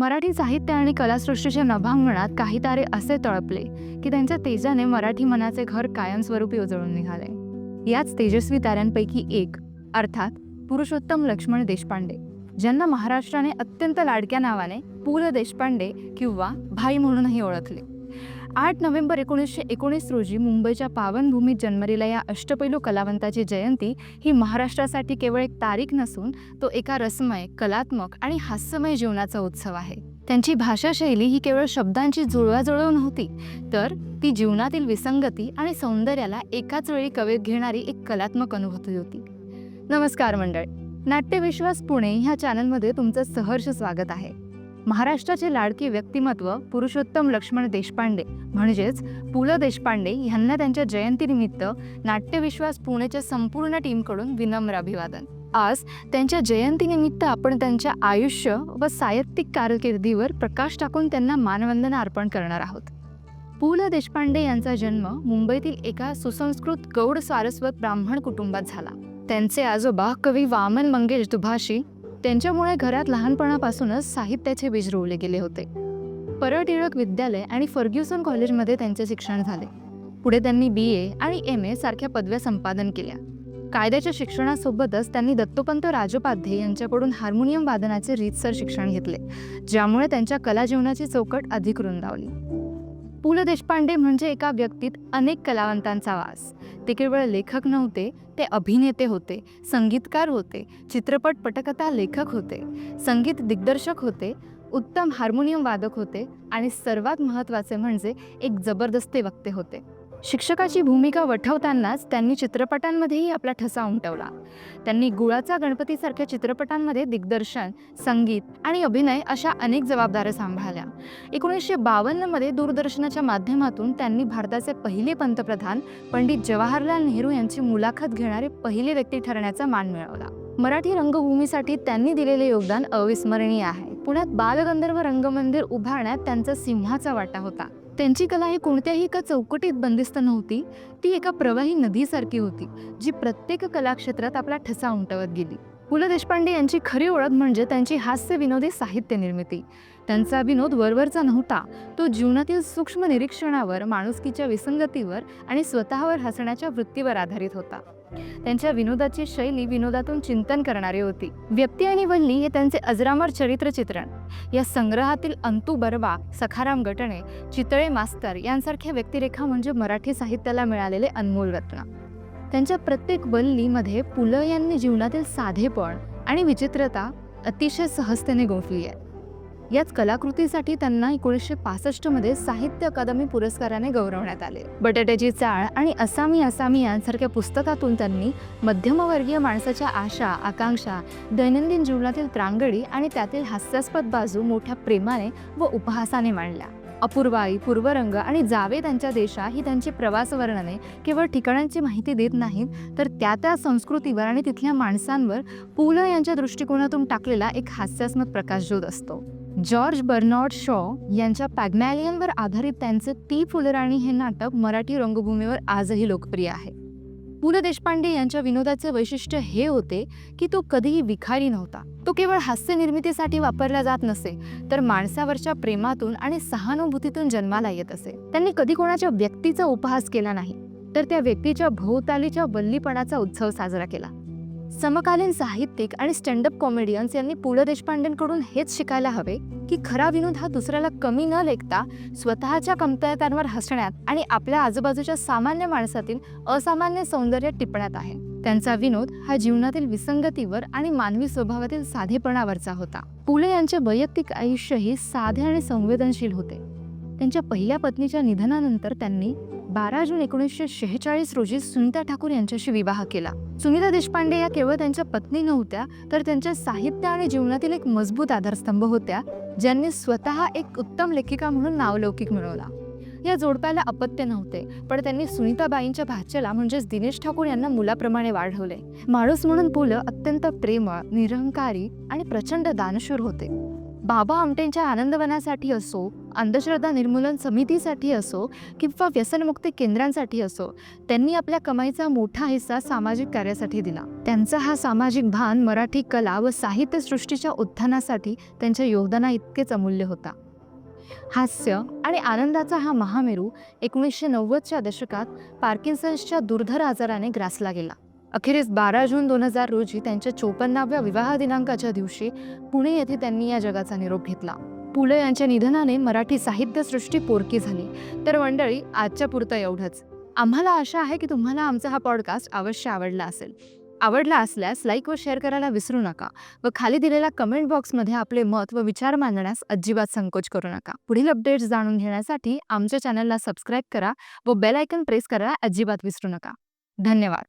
मराठी साहित्य आणि कलासृष्टीच्या नभांगणात काही तारे असे तळपले की त्यांच्या तेजाने मराठी मनाचे घर कायमस्वरूपी उजळून निघाले. याच तेजस्वी ताऱ्यांपैकी एक अर्थात पुरुषोत्तम लक्ष्मण देशपांडे ज्यांना महाराष्ट्राने अत्यंत लाडक्या नावाने पु ल देशपांडे किंवा भाई म्हणूनही ओळखले. आठ नोव्हेंबर एकोणीसशे एकोणीस रोजी मुंबईच्या पावनभूमीत जन्मलेल्या या अष्टपैलू कलावंताची जयंती ही महाराष्ट्रासाठी केवळ एक तारीख नसून तो एका रसमय कलात्मक आणि हास्यमय जीवनाचा उत्सव आहे. त्यांची भाषाशैली ही केवळ शब्दांची जुळवाजुळव नव्हती तर ती जीवनातील विसंगती आणि सौंदर्याला एकाच वेळी कवेत घेणारी एक कलात्मक अनुभूती होती. नमस्कार मंडळ. नाट्यविश्वास पुणे ह्या चॅनलमध्ये तुमचं सहर्ष स्वागत आहे. महाराष्ट्राचे लाडके व्यक्तिमत्व पुरुषोत्तम लक्ष्मण देशपांडे म्हणजेच पु ल देशपांडे यांना त्यांच्या जयंतीनिमित्त नाट्यविश्वास पुणेच्या संपूर्ण टीमकडून विनम्र अभिवादन. आज त्यांच्या जयंतीनिमित्त आपण त्यांच्या आयुष्य व साहित्यिक कारकिर्दीवर प्रकाश टाकून त्यांना मानवंदना अर्पण करणार आहोत. पु ल देशपांडे यांचा जन्म मुंबईतील एका सुसंस्कृत गौड सारस्वत ब्राह्मण कुटुंबात झाला. त्यांचे आजोबा कवी वामन मंगेश दुभाषी त्यांच्यामुळे घरात लहानपणापासूनच साहित्याचे बीज रोवले गेले होते. परळ टिळक विद्यालय आणि फर्ग्युसन कॉलेजमध्ये त्यांचे शिक्षण झाले. पुढे त्यांनी बी ए आणि एम ए सारख्या पदव्या संपादन केल्या. कायद्याच्या शिक्षणासोबतच त्यांनी दत्तोपंत राजोपाध्ये यांच्याकडून हार्मोनियम वादनाचे रीतसर शिक्षण घेतले ज्यामुळे त्यांच्या कला जीवनाची चौकट अधिक रुंदावली. पु ल देशपांडे म्हणजे एका व्यक्तीत अनेक कलावंतांचा वास. ते केवळ लेखक नव्हते ते अभिनेते होते संगीतकार होते चित्रपट पटकथा लेखक होते संगीत दिग्दर्शक होते उत्तम हार्मोनियम वादक होते आणि सर्वात महत्त्वाचे म्हणजे एक जबरदस्ती वक्ते होते. शिक्षकाची भूमिका वठवतानाच त्यांनी चित्रपटांमध्येही आपला ठसा उमटवला. त्यांनी गुळाचा गणपतीसारख्या चित्रपटांमध्ये दिग्दर्शन संगीत आणि अभिनय अशा अनेक जबाबदाऱ्या सांभाळल्या. एकोणीसशे बावन्नमध्ये दूरदर्शनाच्या माध्यमातून त्यांनी भारताचे पहिले पंतप्रधान पंडित जवाहरलाल नेहरू यांची मुलाखत घेणारे पहिले व्यक्ती ठरण्याचा मान मिळवला. मराठी रंगभूमीसाठी त्यांनी दिलेले योगदान अविस्मरणीय आहे. पुण्यात बालगंधर्व रंगमंदिर उभारण्यात त्यांचा सिंहाचा वाटा होता. त्यांची कला ही कोणत्याही एका चौकटीत बंदिस्त नव्हती. ती एका प्रवाही नदीसारखी होती जी प्रत्येक कलाक्षेत्रात आपला ठसा उमटवत गेली. पु ल देशपांडे यांची खरी ओळख म्हणजे त्यांची हास्य विनोदी साहित्य निर्मिती. त्यांचा विनोद वरवरचा नव्हता तो जीवनातील सूक्ष्म निरीक्षणावर माणुसकीच्या विसंगतीवर आणि स्वतःवर हसण्याच्या वृत्तीवर आधारित होता. त्यांच्या विनोदाची शैली विनोदातून चिंतन करणारी होती. व्यक्ती आणि वल्ली हे त्यांचे अजरामर चरित्र चित्रण या संग्रहातील अंतू बर्वा सखाराम गटणे चितळे मास्तर यांसारख्या व्यक्तिरेखा म्हणजे मराठी साहित्याला मिळालेले अनमोल रत्न. त्यांच्या प्रत्येक वल्लीमध्ये पु ल यांनी जीवनातील साधेपण आणि विचित्रता अतिशय सहजतेने गोफली आहे. याच कलाकृतीसाठी त्यांना एकोणीसशे पासष्टमध्ये साहित्य अकादमी पुरस्काराने गौरवण्यात आले. बटाट्याची चाळ आणि असामी असामी यांसारख्या पुस्तकातून त्यांनी मध्यमवर्गीय माणसाच्या आशा आकांक्षा दैनंदिन जीवनातील त्रांगडी आणि त्यातील हास्यास्पद बाजू मोठ्या प्रेमाने व उपहासाने मांडल्या. अपूर्वाई पूर्वरंग आणि जावे त्यांच्या देशा ही त्यांची प्रवास वर्णने केवळ ठिकाणांची माहिती देत नाहीत तर त्या त्या संस्कृतीवर आणि तिथल्या माणसांवर पु ल यांच्या दृष्टिकोनातून टाकलेला एक हास्यास्मद प्रकाशझोत असतो. जॉर्ज बर्नॉर्ड शॉ यांच्या पॅग्मॅलियनवर आधारित त्यांचे ती फुलराणी हे नाटक मराठी रंगभूमीवर आजही लोकप्रिय आहे. पु ल देशपांडे यांच्या विनोदाचे वैशिष्ट्य हे होते की तो कधीही विखारी नव्हता. तो केवळ हास्य निर्मितीसाठी वापरला जात नसे तर माणसावरच्या प्रेमातून आणि सहानुभूतीतून जन्माला येत असे. त्यांनी कधी कोणाच्या व्यक्तीचा उपहास केला नाही तर त्या व्यक्तीच्या भोवतालीच्या वल्लीपणाचा उत्सव साजरा केला. समकालीन साहित्यिक आणि स्टँडअप कॉमेडियन्स यांनी पु. ल. देशपांडेंकडून हेच शिकायला हवे की खरा विनोद हा दुसऱ्याला कमी न लेखता स्वतःच्या कमतरतांवर हसण्यात आणि आपल्या आजूबाजूच्या सामान्य माणसातील असामान्य सौंदर्य टिपण्यात आहे. त्यांचा विनोद हा जीवनातील विसंगतीवर आणि मानवी स्वभावातील साधेपणावरचा होता. पुले यांचे वैयक्तिक आयुष्यही साधे आणि संवेदनशील होते. त्यांच्या पहिल्या पत्नीच्या निधनानंतर त्यांनी बारा जून एकोणीसशे शेहेचाळीस रोजी सुनीता ठाकूर यांच्याशी विवाह केला. सुनीता देशपांडे या केवळ त्यांच्या पत्नी नव्हत्या तर त्यांच्या साहित्य आणि जीवनातील एक मजबूत आधारस्तंभ होत्या ज्यांनी स्वतः एक उत्तम लेखिका म्हणून नावलौकिक मिळवला. या जोडप्याला अपत्य नव्हते पण त्यांनी सुनीताबाईंच्या भाच्याला म्हणजेच दिनेश ठाकूर यांना मुलाप्रमाणे वाढवले. माणूस म्हणून पुलं अत्यंत प्रेमळ निरहंकारी आणि प्रचंड दानशूर होते. बाबा आमटेंच्या आनंदवनासाठी असो अंधश्रद्धा निर्मूलन समितीसाठी असो किंवा व्यसनमुक्ती केंद्रांसाठी असो त्यांनी आपल्या कमाईचा मोठा हिस्सा सामाजिक कार्यासाठी दिला. त्यांचा हा सामाजिक भान मराठी कला व साहित्यसृष्टीच्या उत्थानासाठी त्यांच्या योगदाना इतकेच अमूल्य होता. हास्य आणि आनंदाचा हा महामेरू एकोणीसशे नव्वदच्या दशकात पार्किन्सन्सच्या दुर्धर आजाराने ग्रासला गेला. अखेरीस बारा जून दोन हजार रोजी त्यांच्या चोपन्नाव्या विवाह दिनांकाच्या दिवशी पुणे येथे त्यांनी या जगाचा निरोप घेतला. पु यांच्या निधनाने मराठी साहित्यसृष्टी पोरकी झाली. तर मंडळी आजच्या पुरतं एवढंच. आम्हाला आशा आहे की तुम्हाला आमचा हा पॉडकास्ट अवश्य आवडला असेल. आवडला असल्यास लाईक व शेअर करायला विसरू नका व खाली दिलेल्या कमेंट बॉक्समध्ये आपले मत व विचार मांडण्यास अजिबात संकोच करू नका. पुढील अपडेट्स जाणून घेण्यासाठी आमच्या चॅनलला सबस्क्राईब करा व बेल आयकन प्रेस करायला अजिबात विसरू नका. धन्यवाद.